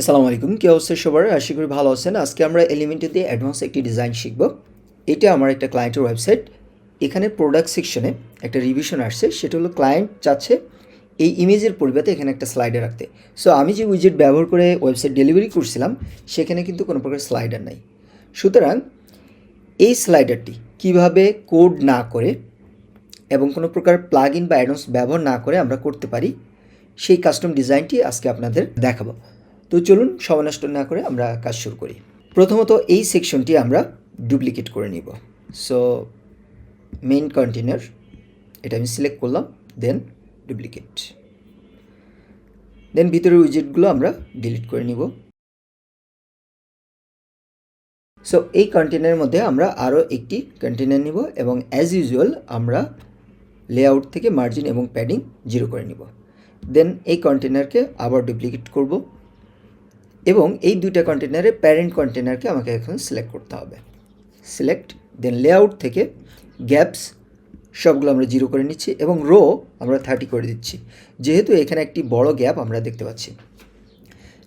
আসসালামু আলাইকুম, কি অবস্থা সবার? আশা করি ভালো আছেন। আজকে আমরা এলিমেন্টে দিয়ে অ্যাডভান্স একটি ডিজাইন শিখব। এটা আমার একটা ক্লায়েন্টের ওয়েবসাইট এখানে প্রোডাক্ট সেকশনে একটা রিভিশন আসছে। সেটা হলো ক্লায়েন্ট চাচ্ছে এই ইমেজের পরিবর্তে এখানে একটা স্লাইডার রাখতে। সো আমি যে উইজেট ব্যবহার করে ওয়েবসাইট ডেলিভারি করছিলাম, সেখানে কিন্তু কোনো প্রকার স্লাইডার নাই। সুতরাং এই স্লাইডারটি কীভাবে কোড না করে এবং কোনো প্রকার প্লাগ ইন বা অ্যাডভান্স ব্যবহার না করে আমরা করতে পারি, সেই কাস্টম ডিজাইনটি আজকে আপনাদের দেখাবো। তো চলুন সময় নষ্ট না করে আমরা কাজ শুরু করি। প্রথমত এই সেকশনটি আমরা ডুপ্লিকেট করে নিব। সো মেইন কন্টেনার এটা আমি সিলেক্ট করলাম দেন ডুপ্লিকেট দেন ভিতরের উইজেটগুলো আমরা ডিলিট করে নিব। সো এই কন্টেনারের মধ্যে আমরা আরও একটি কন্টেনার নিব এবং অ্যাজ ইউজুয়াল আমরা লেআউট থেকে মার্জিন এবং প্যাডিং জিরো করে নিব। দেন এই কন্টেনারকে আবার ডুপ্লিকেট করব। এবং এই দুইটা কন্টেনারে প্যারেন্ট কন্টেনারকে আমাকে এখন সিলেক্ট করতে হবে। সিলেক্ট দেন লেআউট থেকে গ্যাপস সবগুলো আমরা জিরো করে নিচ্ছি এবং রো আমরা থার্টি করে দিচ্ছি। যেহেতু এখানে একটি বড় গ্যাপ আমরা দেখতে পাচ্ছি।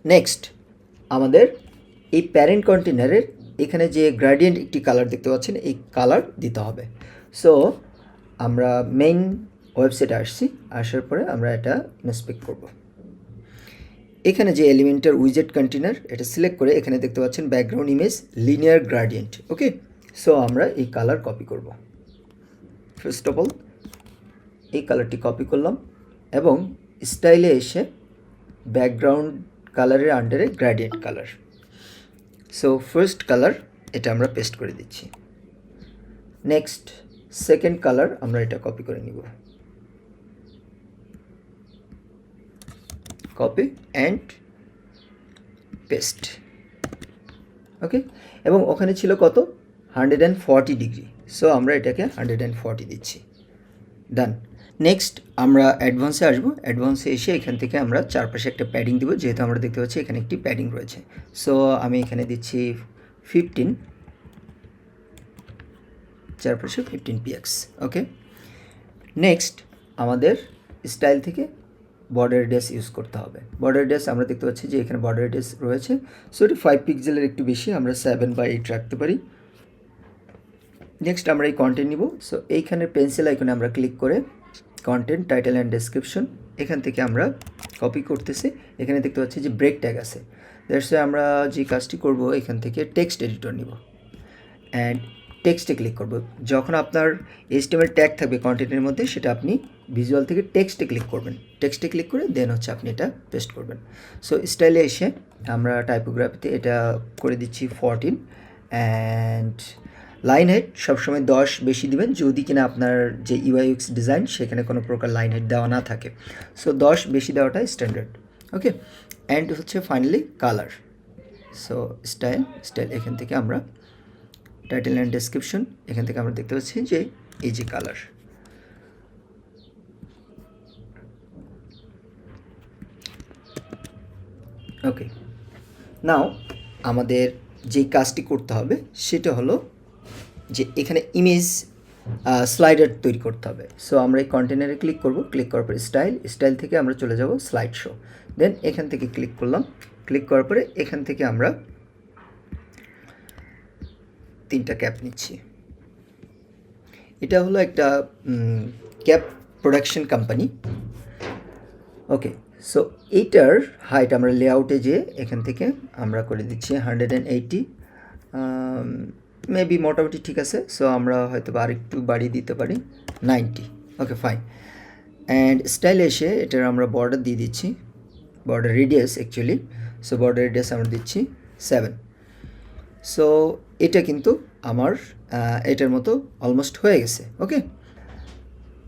নেক্সট আমাদের এই প্যারেন্ট কন্টেনারের এখানে যে গ্রাডিয়েন্ট একটি কালার দেখতে পাচ্ছেন, এই কালার দিতে হবে। সো আমরা মেইন ওয়েবসাইটে আসছি, আসার পরে আমরা এটা ইন্সপেক্ট করব। এখানে যে এলিমেন্টের উইজেট কন্টেনার এটা সিলেক্ট করে এখানে দেখতে পাচ্ছেন background image linear gradient okay so আমরা এই কালার কপি করব। ফার্স্ট অফ অল এই কালারটি কপি করলাম এবং স্টাইলে এসে ব্যাকগ্রাউন্ড কালারের আন্ডারে gradient colour so first colour এটা আমরা পেস্ট করে দিচ্ছি। নেক্সট সেকেন্ড কালার আমরা এটা কপি করে নিব। কপি অ্যান্ড পেস্ট ওকে এবং ওখানে ছিল কত? Hundred and forty degree so আমরা এটাকে হান্ড্রেড অ্যান্ড ফর্টি দিচ্ছি। ডান নেক্সট আমরা অ্যাডভান্সে আসব। অ্যাডভান্সে এসে এখান থেকে আমরা চারপাশে একটা প্যাডিং দেবো। যেহেতু আমরা দেখতে পাচ্ছি এখানে একটি প্যাডিং রয়েছে। সো আমি এখানে দিচ্ছি ফিফটিন চারপাশে ফিফটিন পিএক্স ওকে নেক্সট আমাদের স্টাইল থেকে বর্ডার ডেস ইউজ করতে হবে। বর্ডার ডেস আমরা দেখতে পাচ্ছি যে এখানে বর্ডার ডেস রয়েছে। সো এটি ফাইভ পিক্সেলের একটু বেশি, আমরা সেভেন বা এইট রাখতে পারি। নেক্সট আমরা এই কন্টেন্ট নিব। সো এইখানে পেন্সিল আইকনে আমরা ক্লিক করে কন্টেন্ট টাইটেল অ্যান্ড ডেসক্রিপশন এখান থেকে আমরা কপি করতেছি। এখানে দেখতে পাচ্ছি যে ব্রেক ট্যাগ আছে। দ্যাটস আমরা যে কাজটি করব, এখান থেকে টেক্সট এডিটর নিব। অ্যান্ড টেক্সটে ক্লিক করব। যখন আপনার এইচটিএমএল ট্যাগ থাকবে কন্টেন্টের মধ্যে, সেটা আপনি ভিজুয়াল থেকে টেক্সটে ক্লিক করবেন। টেক্সটে ক্লিক করে দেন হচ্ছে আপনি এটা পেস্ট করবেন। সো স্টাইলে এসে আমরা টাইপোগ্রাফিতে এটা করে দিচ্ছি ফরটিন অ্যান্ড লাইন হেড সবসময় দশ বেশি দিবেন। যদি কিনা আপনার যে ইউআইএক্স ডিজাইন সেখানে কোনো প্রকার লাইন হেড দেওয়া না থাকে। সো দশ বেশি দেওয়াটা স্ট্যান্ডার্ড ওকে অ্যান্ড হচ্ছে finally colour so style style এখান থেকে আমরা টাইটেল অ্যান্ড ডেসক্রিপশন এখান থেকে আমরা দেখতে পাচ্ছি যে এই যে কালার ওকে নাও আমাদের যেই কাজটি করতে হবে, সেটা হলো যে এখানে ইমেজ স্লাইডার তৈরি করতে হবে। সো আমরা এই কন্টেনারে ক্লিক করব ক্লিক করার পরে স্টাইল স্টাইল থেকে আমরা চলে যাব স্লাইড শো দেন এখান থেকে ক্লিক করলাম। ক্লিক করার পরে এখান থেকে আমরা তিনটা ক্যাপ নিচ্ছি। এটা হলো একটা cap production company. Okay, so এইটার হাইট আমরা লেআউটে যে এখান থেকে আমরা করে দিচ্ছি হান্ড্রেড অ্যান্ড এইটি মেবি মোটামুটি ঠিক আছে, সো আমরা হয়তো বা আরেকটু বাড়িয়ে দিতে পারি ninety. Okay, fine. And style এসে এটার আমরা বর্ডার দিয়ে দিচ্ছি। Border radius, actually. So border radius আমরা দিচ্ছি সেভেন। সো এটা কিন্তু আমার এটার মতো অলমোস্ট হয়ে গেছে ওকে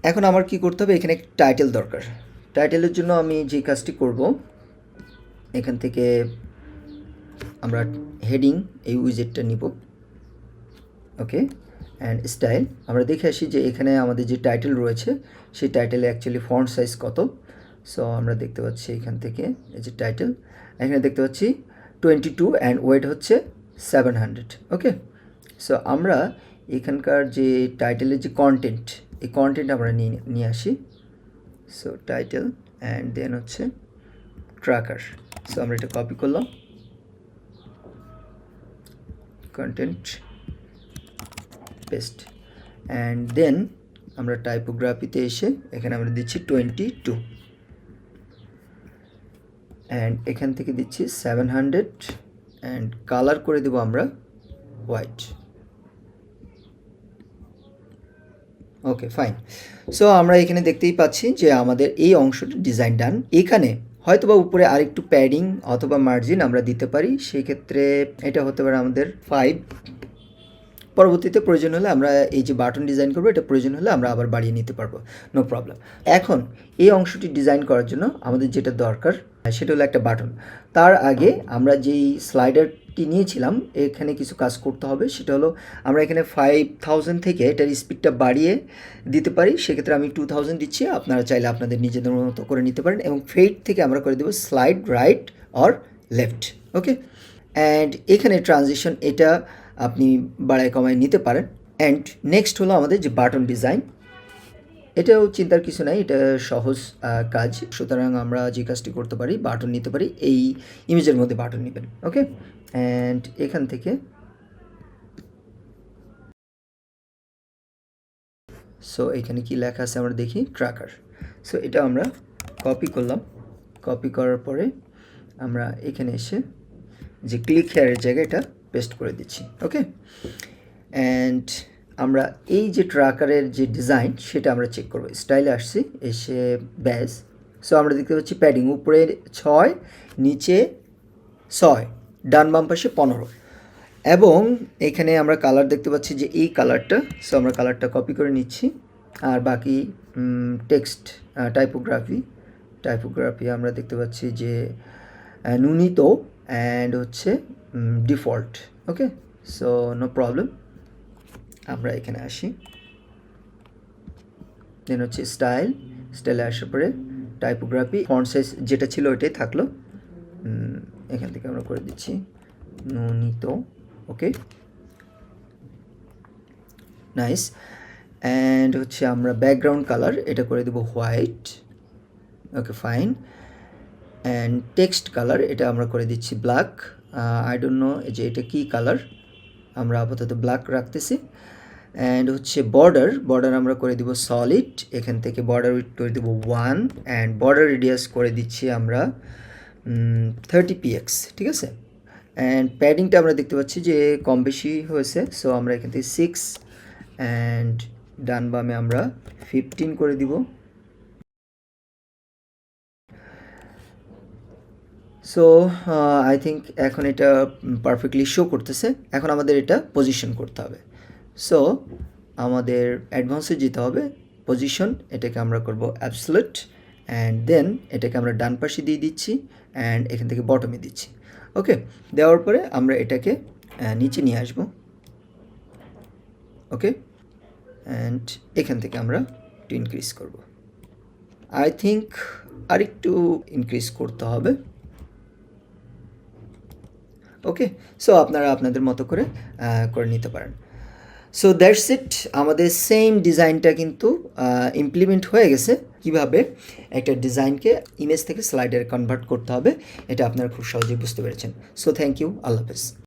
এখন আমার কি করতে হবে? এখানে টাইটেল দরকার। টাইটেলের জন্য আমি যে কাজটি করব, এখান থেকে আমরা হেডিং এই উইজেটটা নিব ওকে অ্যান্ড স্টাইল আমরা দেখে আসি যে এখানে আমাদের যে টাইটেল রয়েছে, সেই টাইটেলে অ্যাকচুয়ালি ফন্ট সাইজ কত? সো আমরা দেখতে পাচ্ছি এখান থেকে এই যে টাইটেল এখানে দেখতে পাচ্ছি টোয়েন্টি টু অ্যান্ড ওয়েট হচ্ছে সেভেন হান্ড্রেড ওকে সো আমরা এখানকার যে টাইটেলের যে কন্টেন্ট এই কন্টেন্ট আমরা নিয়ে নিয়ে আসি। সো টাইটেল অ্যান্ড দেন হচ্ছে ট্র্যাকার সো আমরা এটা কপি করলাম। কন্টেন্ট পেস্ট অ্যান্ড দেন আমরা টাইপোগ্রাফিতে এসে এখানে আমরা দিচ্ছি টোয়েন্টি টু অ্যান্ড এখান থেকে দিচ্ছি সেভেন হান্ড্রেড অ্যান্ড কালার করে দেবো আমরা হোয়াইট ওকে ফাইন সো আমরা এখানে দেখতেই পাচ্ছি যে আমাদের এই অংশটি ডিজাইন ডান এখানে হয়তো বা উপরে আরেকটু প্যাডিং অথবা মার্জিন আমরা দিতে পারি। সেই ক্ষেত্রে এটা হতে পারে আমাদের ফাইভ পরবর্তীতে প্রয়োজন হলে আমরা এই যে বাটন ডিজাইন করব, এটা প্রয়োজন হলে আমরা আবার বাড়িয়ে নিতে পারব। নো প্রবলেম এখন এই অংশটি ডিজাইন করার জন্য আমাদের যেটা দরকার সেটা হলো একটা বাটন। তার আগে আমরা যেই স্লাইডারটি নিয়েছিলাম, এখানে কিছু কাজ করতে হবে। সেটা হলো আমরা এখানে ফাইভ থাউজেন্ড থেকে এটার স্পিডটা বাড়িয়ে দিতে পারি। সেক্ষেত্রে আমি টু থাউজেন্ড দিচ্ছি। আপনারা চাইলে আপনাদের নিজেদের মতো করে নিতে পারেন এবং ফেড থেকে আমরা করে দেবো slide right or left okay and এখানে ট্রানজিশন এটা আপনি বাড়ায় কমায় নিতে পারেন। অ্যান্ড নেক্সট হলো আমাদের যে বাটন ডিজাইন এটাও চিন্তার কিছু নাই, এটা সহজ কাজ। সুতরাং আমরা যে কাজটি করতে পারি, বাটন নিতে পারি, এই ইমেজের মধ্যে বাটন নেবেন, ওকে? অ্যান্ড এখান থেকে সো এখানে কি লেখা আছে আমরা দেখি ট্র্যাকার সো এটা আমরা কপি করলাম। কপি করার পরে আমরা এখানে এসে যে ক্লিক হেয়ারের জায়গায় এটা পেস্ট করে দিচ্ছি, ওকে? অ্যান্ড আমরা এই যে ট্রাকারের যে ডিজাইন, সেটা আমরা চেক করব। স্টাইলে আসছি, এসে ব্যাস। সো আমরা দেখতে পাচ্ছি প্যাডিং উপরে ছয়, নিচে ছয়, ডান বাম পাশে পনেরো। এবং এখানে আমরা কালার দেখতে পাচ্ছি যে এই কালারটা সো আমরা কালারটা কপি করে নিচ্ছি। আর বাকি টেক্সট টাইপোগ্রাফি টাইপোগ্রাফি আমরা দেখতে পাচ্ছি যে নুনিত অ্যান্ড হচ্ছে default okay so no problem আমরা এখানে আসি। দেন হচ্ছে স্টাইল স্টাইলে আসার পরে টাইপোগ্রাফি ফন্ট সাইজ যেটা ছিল ওইটাই থাকল। এখান থেকে আমরা করে দিচ্ছি। নুনিত ওকে নাইস অ্যান্ড হচ্ছে আমরা ব্যাকগ্রাউন্ড কালার এটা করে দেবো white okay fine and text colour এটা আমরা করে দিচ্ছি ব্ল্যাক আই ডোন্ট নো যে এটা কী কালার আমরা আপাতত ব্ল্যাক রাখতেছি। অ্যান্ড হচ্ছে বর্ডার বর্ডার আমরা করে দিব সলিড এখান থেকে বর্ডার উইথ করে দিব ওয়ান অ্যান্ড বর্ডার রেডিয়াস করে দিচ্ছি আমরা থার্টি পিএক্স ঠিক আছে? অ্যান্ড প্যাডিংটা আমরা দেখতে পাচ্ছি যে কম বেশি হয়েছে সো আমরা এখান থেকে সিক্স অ্যান্ড ডান বামে আমরা ফিফটিন করে দিব। সো আই থিঙ্ক এখন এটা পারফেক্টলি শো করতেছে, এখন আমাদের এটা পজিশন করতে হবে। সো আমাদের অ্যাডভান্সে যেতে হবে পজিশন এটাকে আমরা করব অ্যাবসলেট অ্যান্ড দেন এটাকে আমরা ডান পাশে দিয়ে দিচ্ছি অ্যান্ড এখান থেকে বটমে দিচ্ছি। ওকে দেওয়ার পরে আমরা এটাকে নিচে নিয়ে আসব। ওকে অ্যান্ড এখান থেকে আমরা একটু ইনক্রিজ করব। আই থিঙ্ক আরেকটু ইনক্রিজ করতে হবে। ওকে সো আপনারা আপনাদের মতো করে করে নিতে পারেন। সো দ্যাটস ইট আমাদের সেম ডিজাইনটা কিন্তু ইমপ্লিমেন্ট হয়ে গেছে। কীভাবে? একটা ডিজাইনকে ইমেজ থেকে স্লাইডারে কনভার্ট করতে হবে। এটা আপনারা খুব সহজেই বুঝতে পেরেছেন। সো থ্যাংক ইউ আল্লাহ হাফেজ।